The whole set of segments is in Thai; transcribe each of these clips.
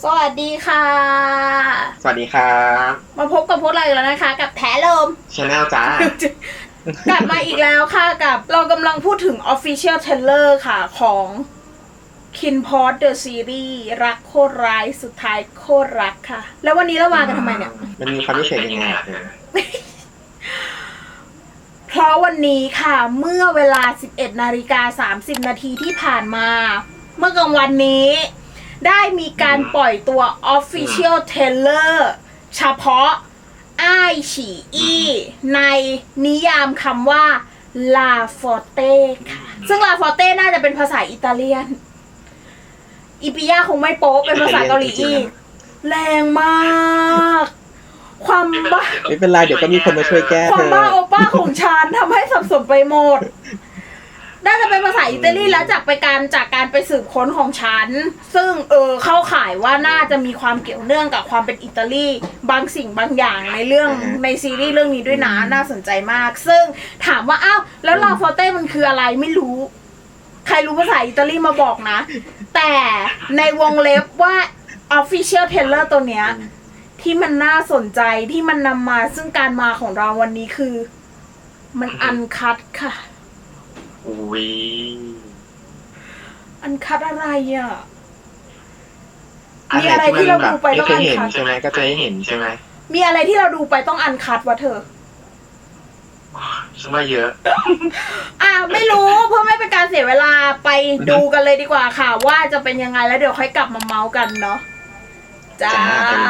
สวัสดีค่ะ สวัสดีครับมาพบกับพวกเราอีกแล้วนะคะ กับแถลมชาแนลจ้า กลับมาอีกแล้วค่ะกับ เรากำลังพูดถึง Official Trailer ค่ะของ Kin p o t The Series รักโคตรร้ายสุดท้ายโคตรรักค่ะ แล้ววันนี้เรามากันทำไมเนี่ย มันมีความพิเศษยังไงอะเธอเพราะวันนี้ค่ะ เมื่อเวลา 11นาฬิกา30 นาทีที่ผ่านมา เมื่อกลางวันนี้ ได้มีการปล่อยตัว Official Trailer เฉพาะอ้ายฉีอี้ ในนิยามคำว่า La Forte ค่ะ ซึ่ง La Forte น่าจะเป็นภาษาอิตาเลียนอีปิยาคงไม่โป๊ะเป็นภาษาเกาหลีอีก แรงมาก ความบ้า ไม่เป็นไรเดี๋ยวก็มีคนมาช่วยแก้ควาเธมอบ้าโอป้าของฉันทำให้สับสนไปหมด น่าจะเป็นภาษาอิตาลีแล้วจากไปการจากการไปสืบค้นของฉัน ซึ่งเออเข้าข่ายว่าน่าจะมีความเกี่ยวเนื่องกับความเป็นอิตาลีบางสิ่งบางอย่างในเรื่องอ่าฮะในซีรีส์เรื่องนี้ด้วยนะน่าสนใจมาก ซึ่งถามว่าอ้าวแล้วลาฟอเต้มันคืออะไรไม่รู้ ใครรู้ภาษาอิตาลีมาบอกนะ แต่ในวงเล็บว่า Official Trailer ตัวเนี้ยที่มันน่าสนใจที่มันนำมาซึ่งการมาของเราวันนี้คือ มันอันคัดค่ะ อุ้ยอันคัดอะไรอะ มีอะไรที่เราดูไปไม่ต้องเคยอันเห็นคัด ใช่ไหมก็จะให้เห็นใช่ไหมมีอะไรที่เราดูไปต้องอันคัดวะเธอฉันว่าเยอะ อ่าไม่รู้เพื่อไม่เป็นการเสียเวลาไปดูกันเลยดีกว่าค่ะ ว่าจะเป็นยังไงแล้วเดี๋ยวค่อยกลับมาเมาส์กันเนาะจ้าจ้า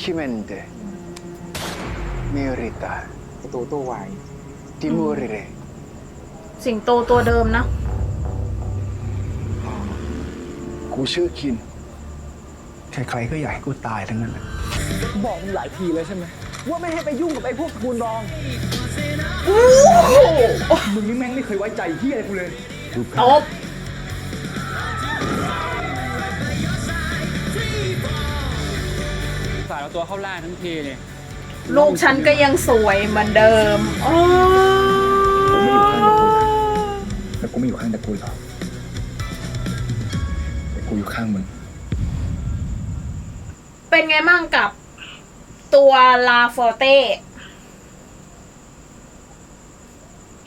Chimente merita ประตูตู้วาย di morire สิงโตตัวเดิมนะ กูชื่อคิน ใครๆก็อยากให้กูตายทั้งนั้นแหละบอกมึงหลายทีแล้วใช่ไหมว่าไม่ให้ไปยุ่งกับไอ้พวกกูนรองมึงนี่แม่งไม่เคยไว้ใจเฮียอะไรกูเลยดูตบสายเอาตัวเข้าล่างทั้งทีเนี่ย ลูกฉันก็ยังสวยเหมือนเดิมโอ้แล้วกูไม่อยู่ข้างตระกูลหรอกแต่กูอยู่ข้างมึง เป็นไงมั่งกับตัวลาฟอเต้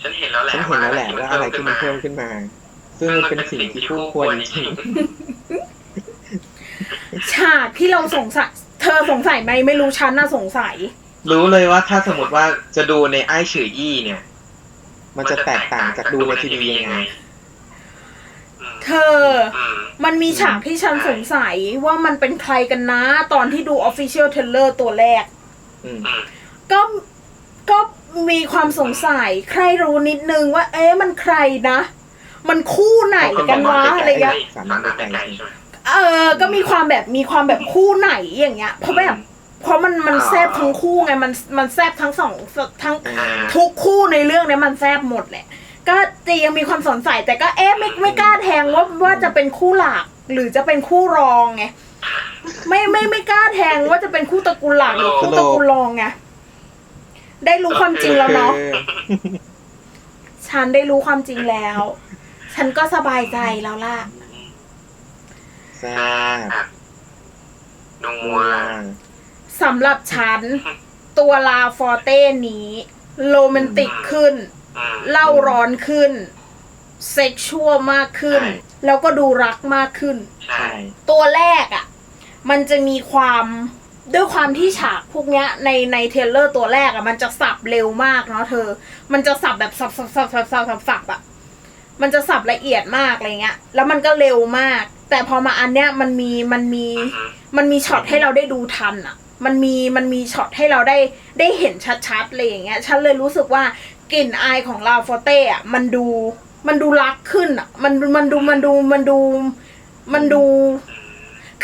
ฉันเห็นแล้วแหละฉันเห็นแล้วแหละว่าอะไรที่มันเพิ่มขึ้นมา ซึ่งมันเป็นสิ่งที่คู่ควรจริงฉากที่เราสงสัย เธอสงสัยไหมไม่รู้ฉันน่ะสงสัย รู้เลยว่าถ้าสมมติว่าจะดูในไอ้ฉืออี้เนี่ย มันจะแตกต่างจากดูในทีวียังไง เธอ มันมีฉากที่ฉันสงสัยว่ามันเป็นใครกันนะ ตอนที่ดู Official Trailer ตัวแรกอืมก็ก็มีความสงสัย ใครรู้นิดนึงว่า เอ๊ะมันใครนะ มันคู่ไหนกันวะอะไรเงี้ยสามารถไกลๆใช่ไหมเออ ก็มีความแบบมีความแบบคู่ไหนอย่างเงี้ยเพราะแบบ เพราะมันมันแซบทั้งคู่ไงมันมันแซบทั้งสองทั้งอ่าทุกคู่ในเรื่องเนี้ยมันแซบหมดแหละก็จะยังมีความสงสัยแต่ก็เอ๊ะไม่ไม่กล้าแทงว่าว่าจะเป็นคู่หลักหรือจะเป็นคู่รองไงไม่ไม่ไม่กล้าแทงว่าจะเป็นคู่ตระกูลหลักหรือคู่ตระกูลรองไงได้รู้ความจริงแล้วเนาะคือฉันได้รู้ความจริงแล้ว ฉันก็สบายใจแล้วล่ะแซ่บนันัวว สำหรับฉัน ตัวลาฟอร์เต้นี้โรแมนติกขึ้น เล่าร้อนขึ้น เซ็กชวลมากขึ้น ใช่ แล้วก็ดูรักมากขึ้น ใช่ ใช่ ตัวแรกอะ่ะ มันจะมีความด้วยความที่ฉากพวกเนี้ยในในเทรลเลอร์ตัวแรกอะ่ะ มันจะสับเร็วมากเนาะเธอ มันจะสับแบบสับสับสับสับสับสับสับอะมันจะสับละเอียดมากอะไรเงี้ย แล้วมันก็เร็วมาก แต่พอมาอันเนี้ยมันมีมันมี มันมีช็อตให้เราได้ดูทันอะ มันมีมันมีช็อตให้เราได้ได้เห็นชัดๆเลยอย่างเงี้ยฉันเลยรู้สึกว่ากลิ่นอายของลาฟอเต้อะมันดูมันดูรักขึ้นอะมันมันดูมันดูมันดูมันดู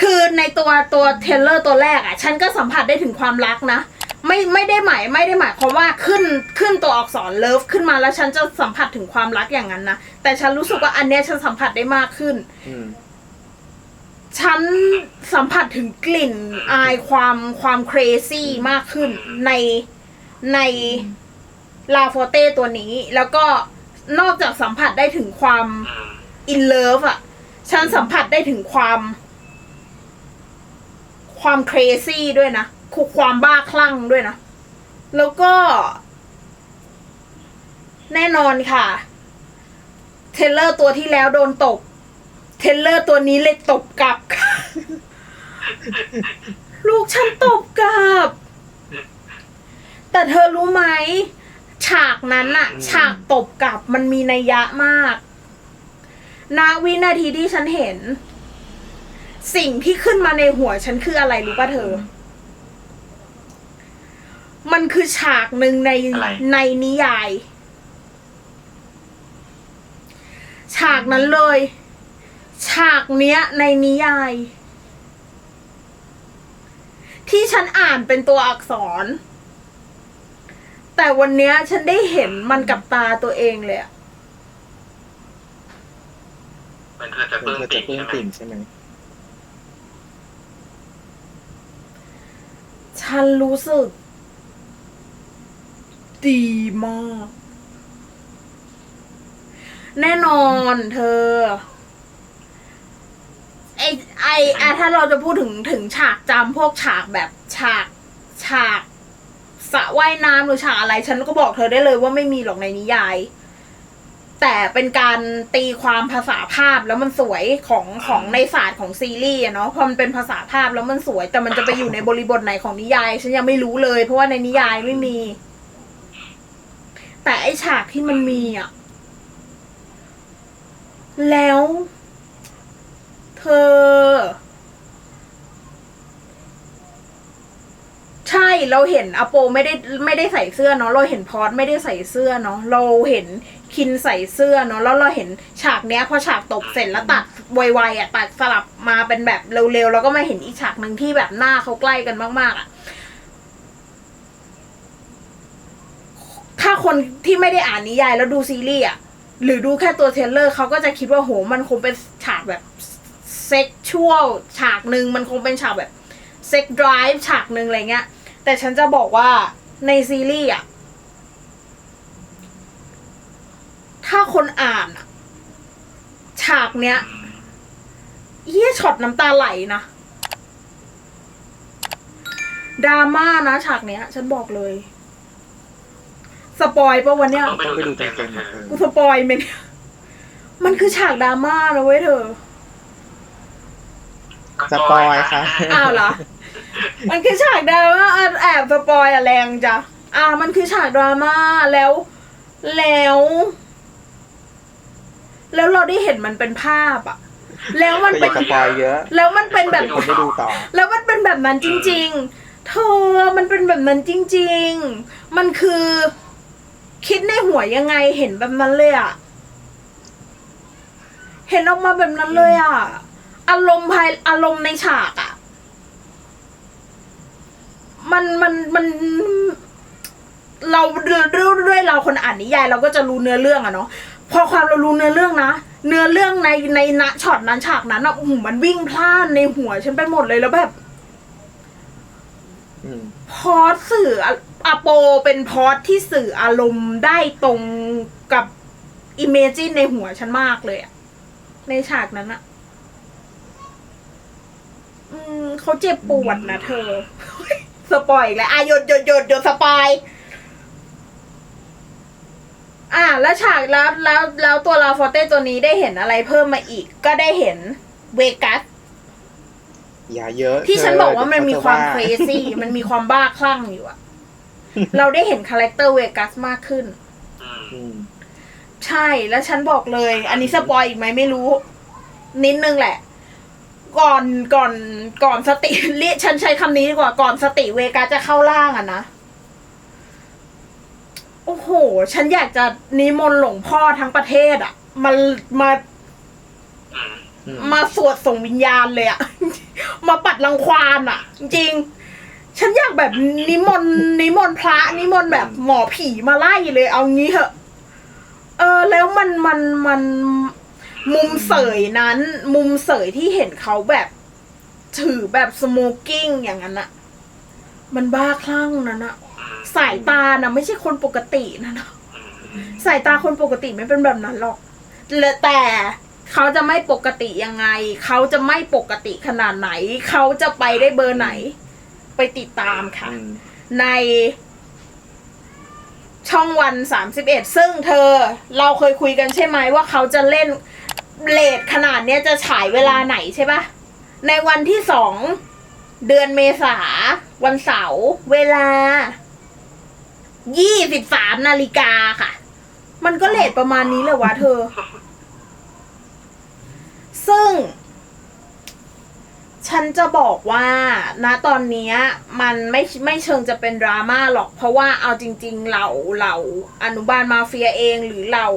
คือในตัวตัวเทเลอร์ตัวแรกอะฉันก็สัมผัสได้ถึงความรักนะไม่ไม่ได้หมายไม่ได้หมายความว่าขึ้นขึ้นตัวอักษรเลิฟขึ้นมาแล้วฉันจะสัมผัสถึงความรักอย่างนั้นนะแต่ฉันรู้สึกว่าอันเนี้ยฉันสัมผัสได้มากขึ้นอื ฉันสัมผัสถึงกลิ่นอายความความเครซี่มากขึ้นในในลาโฟเต้ตัวนี้ แล้วก็นอกจากสัมผัสได้ถึงความอินเลิฟอะ ฉันสัมผัสได้ถึงความ ความเครซี่ด้วยนะคือความบ้าคลั่งด้วยนะ แล้วก็ แน่นอนค่ะ เทเลอร์ตัวที่แล้วโดนตบ เทรลเลอร์ตัวนี้เลยตบกลับค่ะลูกฉันตบกลับ แต่เธอรู้ไหม ฉากนั้นอะฉากตบกลับมันมีนัยยะมากณวินาทีที่ฉันเห็น สิ่งที่ขึ้นมาในหัวฉันคืออะไรรู้ป่ะเธอ มันคือฉากหนึ่งในอะไรในนิยาย ฉากนั้นเลย ฉากเนี้ยในนิยาย ที่ฉันอ่านเป็นตัวอักษร แต่วันเนี้ยฉันได้เห็นมันกับตาตัวเองเลยอะมันเธอจะเธปลื้มอปิ่จะมปลื้มใช่ไหมปิ่มใช่ไหมฉันรู้สึก ดีมาก แน่นอนเธอไอ ไออะถ้าเราจะพูดถึงถึงฉากจำพวกฉากแบบฉากฉากสระว่ายน้ำหรือฉากอะไร ฉันก็บอกเธอได้เลยว่าไม่มีหรอกในนิยาย แต่เป็นการตีความภาษาภาพแล้วมันสวยของของในศาสตร์ของซีรีส์อะเนาะพอมันเป็นภาษาภาพแล้วมันสวย แต่มันจะไปอยู่ในบริบทไหนของนิยาย ฉันยังไม่รู้เลย เพราะว่าในนิยายไม่มี แต่ไอฉากที่มันมีอะแล้ว เธอ ใช่เราเห็นอโปไม่ได้ไม่ได้ใส่เสื้อเนาะเราเห็นพอดไม่ได้ใส่เสื้อเนาะเราเห็นคินใส่เสื้อเนาะแล้วเราเห็นฉากเนี้ยพอฉากตบเสร็จแล้วตัดไวๆอะตัดสลับมาเป็นแบบเร็วๆแล้วก็มาเห็นอีกฉากหนึ่งที่แบบหน้าเขาใกล้กันมากๆอะถ้าคนที่ไม่ได้อ่านนิยายแล้วดูซีรีส์อะหรือดูแค่ตัวเทเลอร์เขาก็จะคิดว่าโหมันคงเป็นฉากแบบ เซ็กชวลฉากหนึ่งมันคงเป็นฉากแบบเซ็กดริฟฉากหนึ่งอะไรเงี้ย แต่ฉันจะบอกว่าในซีรีส์อะ ถ้าคนอ่านอะฉากเนี้ยเฮียช็อตน้ำตาไหลนะดราม่านะฉากเนี้ย ฉันบอกเลย สปอยปะวันเนี้ยต้องไปต้องไปดูดูเต็เต็มมๆๆนะนะเธเอออกูสปอยไหมเนี่ยมันคือฉากดราม่านะเว้ยเธอ สปอยค่ะ อ้าวเหรอ มันคือฉากดราม่าอะแอบสปอยอะแรงจ้ะอ่า มันคือฉากดราม่าแล้ว แล้ว แล้วเราได้เห็นมันเป็นภาพอะแล้วมันแต่อเป็ย่านสปอยเยอะ แล้วมันเป็นแบบ คนไม่ดูต่อ แล้วมันเป็นแบบนั้นจริง ๆ เธอมันเป็นแบบนั้นจริง ๆ มันคือคิดในหัวยังไงเห็นแบบนั้นเลยอะเห็นออกมาแบบนั้นเลยอะ อารมณ์ภายอารมณ์ในฉากอะมันมันมัน เราด้วยเราคนอ่านนิยาย เราก็จะรู้เนื้อเรื่องอะเนาะพอความเรารู้เนื้อเรื่องนะเนื้อเรื่องในในณช็อตนั้นฉากนั้นอะโอ้โหมันวิ่งพล่านในหัวฉันไปหมดเลยแล้วแบบอืมพอดสื่ออะอะโปเป็นพอดที่สื่ออารมณ์ได้ตรงกับอิเมจินในหัวฉันมากเลยอะในฉากนั้นอะอืม เขาเจ็บปวดนะเธอ สปอยอีกแล้วอะหยดหยดหยดหยดสปอยอะแล้วฉากแล้วแล้วแล้วตัวลาฟอเต้ตัวนี้ได้เห็นอะไรเพิ่มมาอีก ก็ได้เห็นเวกัสอย่าเยอะที่ฉันเธบอกว่ามันมีความดี๋เครยจะซี่มันมีความบ้าคลั่งอยู่อะเราได้เห็นคาแรคเตอร์เวกัสมากขึ้นอืมอืมใช่แล้วฉันบอกเลย อันนี้สปอยอีกไหมไม่รู้ นิดนึงแหละ ก่อนก่อนก่อนสติเรียกฉันใช้คำนี้ดีกว่าก่อนสติเวกัสจะเข้าร่างอะนะ โอ้โห ฉันอยากจะนิมนต์หลวงพ่อทั้งประเทศอะมามาอืมอืมมาสวดส่งวิญญาณเลยอะมาปัดรังควานอะจริงๆฉันอยากแบบนิมนต์นิมนต์พระนิมนต์แบบหมอผีมาไล่เลย เอางี้เหอะ เออ แล้วมันมันมัน มุมเสยนั้น มุมเสยที่เห็นเขาแบบ ถือแบบสโมกกิ้งอย่างนั้นอะมันบ้าคลั่งนั้นอะอืมสายตานะไม่ใช่คนปกตินะนะอืมสายตาคนปกติไม่เป็นแบบนั้นหรอกและแต่เขาจะไม่ปกติยังไง เขาจะไม่ปกติขนาดไหน เขาจะไปได้เบอร์ไหน ไปติดตามค่ะอืมในช่องวันสามสิบเอ็ดซึ่งเธอเราเคยคุยกันใช่ไหมว่าเขาจะเล่น เลทขนาดเนี้ยจะฉายเวลาไหนใช่ปะในวันที่สองเดือนเมษา วันเสาร์เวลา ยี่สิบสามนาฬิกาค่ะ มันก็เลทประมาณนี้เลยวะเธอ ซึ่ง ฉันจะบอกว่าณตอนนี้มันไม่ไม่เชิงจะเป็นดราม่าหรอก เพราะว่าเอาจริง ๆ เราเราอนุบาลมาเฟียเองหรือเรา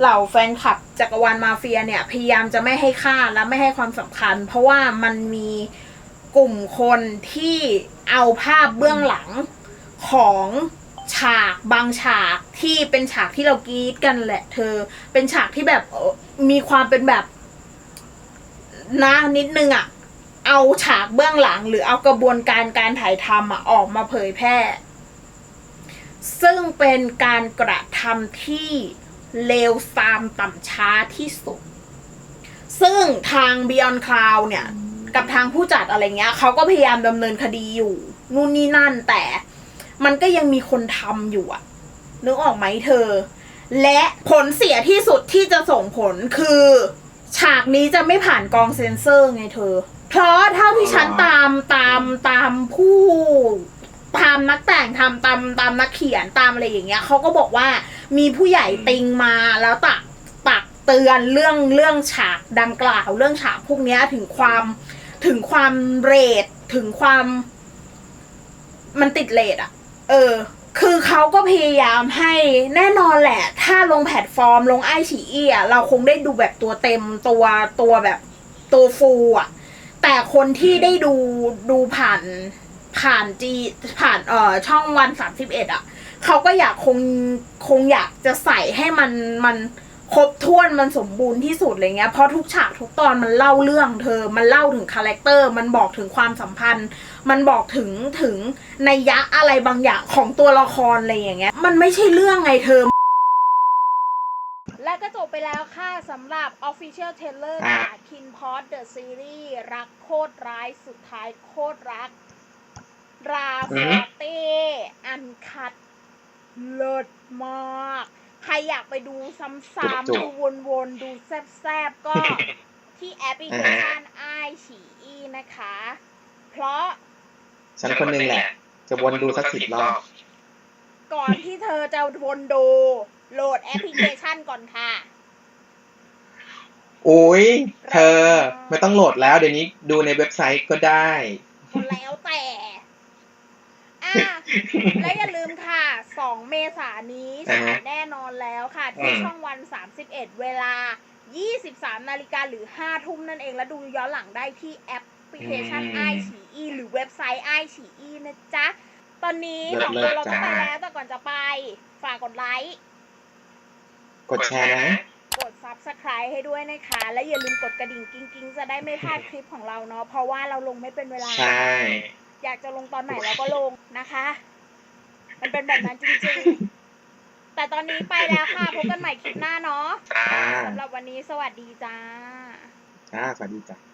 เหล่าแฟนคลับจักรวาลมาเฟียเนี่ย พยายามจะไม่ให้ค่าและไม่ให้ความสำคัญ เพราะว่ามันมีกลุ่มคนที่เอาภาพเบื้องหลังของฉากบางฉากที่เป็นฉากที่เรากรีดกันแหละ เธอ เป็นฉากที่แบบมีความเป็นแบบนะนิดนึงอะเอาฉากเบื้องหลัง หรือเอากระบวนการการถ่ายทำอะออกมาเผยแพร่ ซึ่งเป็นการกระทำที่ เลวซามต่ำช้าที่สุด ซึ่งทาง Beyond Cloud เนี่ย กับทางผู้จัดอะไรเงี้ยเขาก็พยายามดำเนินคดีอยู่ นู่นนี่นั่นแต่มันก็ยังมีคนทำอยู่อะนึกออกไหมเธอ และผลเสียที่สุดที่จะส่งผลคือ ฉากนี้จะไม่ผ่านกองเซ็นเซอร์ไงเธอ เพราะเท่าที่ฉันตามตามตามผู้ตามนักแต่งทำตามตามนักเขียนตามอะไรอย่างเงี้ยเขาก็บอกว่า มีผู้ใหญ่ติงมาแล้วตักตักเตือนเรื่องเรื่องฉากดังกล่าว เรื่องฉากพวกนี้ถึงความถึงความเรทถึงความมันติดเรทอะเออ คือเขาก็พยายามให้แน่นอนแหละ ถ้าลงแพลตฟอร์ม ลงไอฉีอีอะเราคงได้ดูแบบตัวเต็มตัวตัวแบบตัวฟูอะแต่คนที่ได้ดูดูผ่าน ผ่านจีผ่านเอ่อช่องวันสามสิบเอ็ดอะเขาก็อยากคงคงอยากจะใส่ให้มันมันครบถ้วนมันสมบูรณ์ที่สุดอะไรเงี้ยเพราะทุกฉากทุกตอนมันเล่าเรื่องเธอ มันเล่าถึงคาแรคเตอร์ มันบอกถึงความสัมพันธ์ มันบอกถึงถึงในยะอะไรบางอย่างของตัวละครอะไรอย่างเงี้ย มันไม่ใช่เรื่องไงเธอ และก็จบไปแล้วค่ะสำหรับ Official t a i l e r อะค่ะ Kin p o t The Series รักโคตรร้ายสุดท้ายโคตรรัก ราฟอเต้อันคัดเลิศมาก ใครอยากไปดูซ้ำจุๆกดูวนๆ ดูแซ่บๆ ก็ที่แอปพลิเคชันไอฉีอีนะคะ เพราะ ฉันคนหนึงแหละ จะวนดูสักสิบรอบ ก่อนที่เธอจะวนดู โหลดแอปพลิเคชันก่อนค่ะโอ้ยเธอไม่ต้องโหลดแล้ว เดี๋ยวนี้ดูในเว็บไซต์ก็ได้ก็แล้วแต่อะ และอย่าลืมค่ะ 2 เมษายนนี้อ่าฉายฮะแน่นอนแล้วค่ะ ที่อืมช่องวัน 31 เวลา 23 นาฬิกาหรือ 5 ทุ่มนั่นเอง แล้วดูย้อนหลังได้ที่แอปพลิเคชัน i อ e หรือเว็บไซต์ i อ e นะจ๊ะ ตอนนี้เลิสศองตัวเราเลิศก็ไปจ้าแล้ว แต่ก่อนจะไป ฝากกดไลค์ กดแชร์นะกด subscribe ให้ด้วยนะคะ และอย่าลืมกดกระดิ่งกิ้งกิ้งๆจะได้ไม่พลาดคลิปของเราเนาะ เพราะว่าเราลงไม่เป็นเวลา ใช่ อยากจะลงตอนไหนเราก็ลงนะคะ มันเป็นแบบนั้นจริงๆ แต่ตอนนี้ไปแล้วค่ะ พบกันใหม่คลิปหน้าเนาะจ้าจ้าสำหรับวันนี้สวัสดีจ้า จ้าสวัสดีจ้า